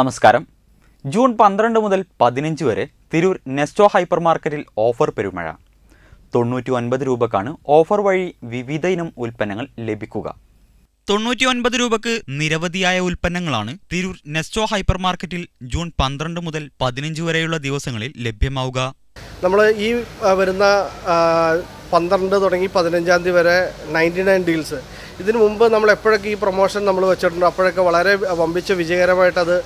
നമസ്കാരം. ജൂൺ പന്ത്രണ്ട് മുതൽ പതിനഞ്ച് വരെ തിരൂർ നെസ്റ്റോ ഹൈപ്പർ മാർക്കറ്റിൽ ഓഫർ പെരുമഴ. തൊണ്ണൂറ്റി ഒൻപത് രൂപക്കാണ് ഓഫർ വഴി വിവിധ ഇനം ഉൽപ്പന്നങ്ങൾ ലഭിക്കുക. തൊണ്ണൂറ്റി ഒൻപത് രൂപക്ക് നിരവധിയായ ഉൽപ്പന്നങ്ങളാണ് തിരൂർ നെസ്റ്റോ ഹൈപ്പർ മാർക്കറ്റിൽ ജൂൺ പന്ത്രണ്ട് മുതൽ പതിനഞ്ച് വരെയുള്ള ദിവസങ്ങളിൽ ലഭ്യമാവുക. നമ്മൾ ഈ വരുന്ന പന്ത്രണ്ട് തുടങ്ങി പതിനഞ്ചാം തീയതി വരെ നയന്റി നയൻ ഡീൽസ്. ഇതിനു മുമ്പ് നമ്മൾ എപ്പോഴൊക്കെ ഈ പ്രൊമോഷൻ നമ്മൾ വെച്ചിട്ടുണ്ടോ? അപ്പോഴൊക്കെ വളരെ വമ്പിച്ച വിജയകരമായിട്ട് അത്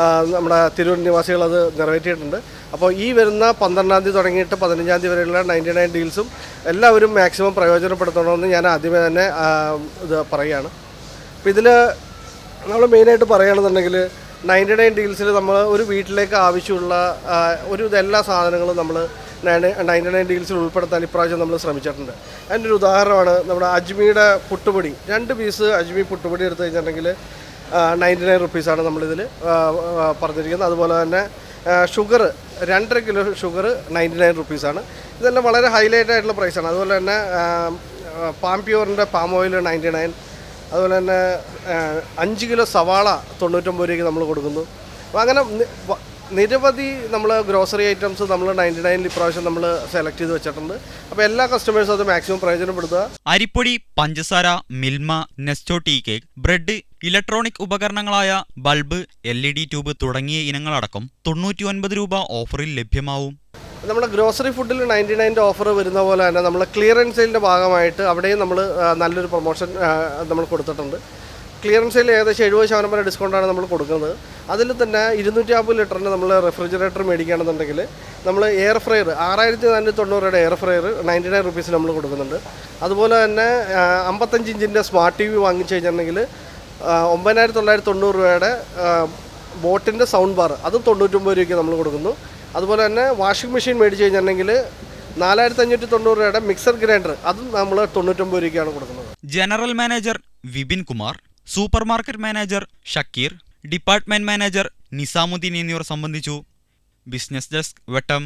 ആ, നമ്മുടെ തിരൂർ നിവാസികൾ അത് നിറവേറ്റിയിട്ടുണ്ട്. അപ്പോൾ ഈ വരുന്ന പന്ത്രണ്ടാം തീയതി തുടങ്ങിയിട്ട് പതിനഞ്ചാം തീയതി വരെയുള്ള നയന്റി നയൻ ഡീൽസും എല്ലാവരും മാക്സിമം പ്രയോജനപ്പെടുത്തണമെന്ന് ഞാൻ ആദ്യമേ തന്നെ ഇത് പറയുകയാണ്. അപ്പോൾ ഇതിൽ നമ്മൾ മെയിനായിട്ട് പറയുകയാണെന്നുണ്ടെങ്കിൽ നയന്റി നയൻ ഡീൽസിൽ നമ്മൾ ഒരു വീട്ടിലേക്ക് ആവശ്യമുള്ള ഒരു ഇതെല്ലാ സാധനങ്ങളും നമ്മൾ നയന്റി നയൻ ഡീൽസിൽ ഉൾപ്പെടുത്താൻ ഇപ്രാവശ്യം നമ്മൾ ശ്രമിച്ചിട്ടുണ്ട്. അതിന്റെ ഒരു ഉദാഹരണമാണ് നമ്മുടെ അജ്മിയുടെ പുട്ടുപൊടി. രണ്ട് പീസ് അജ്മി പുട്ടുപൊടി എടുത്തു കഴിഞ്ഞിട്ടുണ്ടെങ്കിൽ നയന്റി നയൻ റുപ്പീസാണ് നമ്മളിതിൽ പറഞ്ഞിരിക്കുന്നത്. അതുപോലെ തന്നെ ഷുഗർ രണ്ടര കിലോ ഷുഗർ നയന്റി നയൻ റുപ്പീസാണ് ഇതെല്ലാം വളരെ ഹൈലൈറ്റ് ആയിട്ടുള്ള പ്രൈസാണ്. അതുപോലെ തന്നെ പാം പ്യൂറിന്റെ പാം ഓയിൽ നയന്റി നയൻ അതുപോലെ തന്നെ അഞ്ച് കിലോ സവാള തൊണ്ണൂറ്റൊമ്പത് രൂപയ്ക്ക് നമ്മൾ കൊടുക്കുന്നു. അപ്പോൾ അങ്ങനെ നിരവധി നമ്മൾ ഗ്രോസറി ഐറ്റംസ് നമ്മൾ നയന്റി നയനിൽ ഇപ്രാവശ്യം നമ്മൾ സെലക്ട് ചെയ്ത് വെച്ചിട്ടുണ്ട്. അപ്പോൾ എല്ലാ കസ്റ്റമേഴ്സും അത് മാക്സിമം പ്രയോജനപ്പെടുത്തുക. അരിപ്പൊടി പഞ്ചസാര Milma Nesto tea cake bread electronic ഉപകരണങ്ങളായ bulb L E D tube തുടങ്ങിയ ഇനങ്ങളടക്കം തൊണ്ണൂറ്റി ഒൻപത് രൂപ ഓഫറിൽ ലഭ്യമാവും. നമ്മുടെ ഗ്രോസറി ഫുഡിൽ നയന്റി നയന്റെ ഓഫർ വരുന്ന പോലെ തന്നെ നമ്മൾ ക്ലിയറൻസ് സെയിലിന്റെ ഭാഗമായിട്ട് അവിടെയും നമ്മൾ നല്ലൊരു പ്രൊമോഷൻ നമ്മൾ കൊടുത്തിട്ടുണ്ട്. ക്ലിയറൻസ് സെയിൽ ഏകദേശം എഴുപത് ശതമാനം വരെ ഡിസ്കൗണ്ടാണ് നമ്മൾ കൊടുക്കുന്നത്. അതിൽ തന്നെ ഇരുന്നൂറ്റി അമ്പത് ലിറ്ററിന് നമ്മൾ റെഫ്രിജറേറ്റർ മേടിക്കുകയാണെന്നുണ്ടെങ്കിൽ നമ്മൾ എയർ ഫ്രയർ ആറായിരത്തി നാനൂറ്റി തൊണ്ണൂറ് air fryer ninety nine rupees നമ്മൾ കൊടുക്കുന്നുണ്ട്. അതുപോലെ തന്നെ അമ്പത്തഞ്ച് ഇഞ്ചിന്റെ സ്മാർട്ട് ടി വി വാങ്ങിച്ചു കഴിഞ്ഞിട്ടുണ്ടെങ്കിൽ ഒമ്പതിനായിരത്തി തൊള്ളായിരത്തി തൊണ്ണൂറ് രൂപയുടെ ബോട്ടിന്റെ സൗണ്ട് ബാർ അത് തൊണ്ണൂറ്റൊമ്പത് രൂപയ്ക്ക് നമ്മൾ കൊടുക്കുന്നു. അതുപോലെ തന്നെ വാഷിംഗ് മെഷീൻ മേടിച്ച് കഴിഞ്ഞിട്ടുണ്ടെങ്കിൽ നാലായിരത്തി അഞ്ഞൂറ്റി തൊണ്ണൂറ് രൂപയുടെ മിക്സർ ഗ്രൈൻഡർ അതും നമ്മൾ തൊണ്ണൂറ്റൊമ്പത് രൂപയ്ക്കാണ് കൊടുക്കുന്നത്. General manager Vipin Kumar super market manager Shakir department manager Nizamuddin എന്നിവർ സംബന്ധിച്ചു. ബിസിനസ് ഡെസ്ക് വെട്ടം.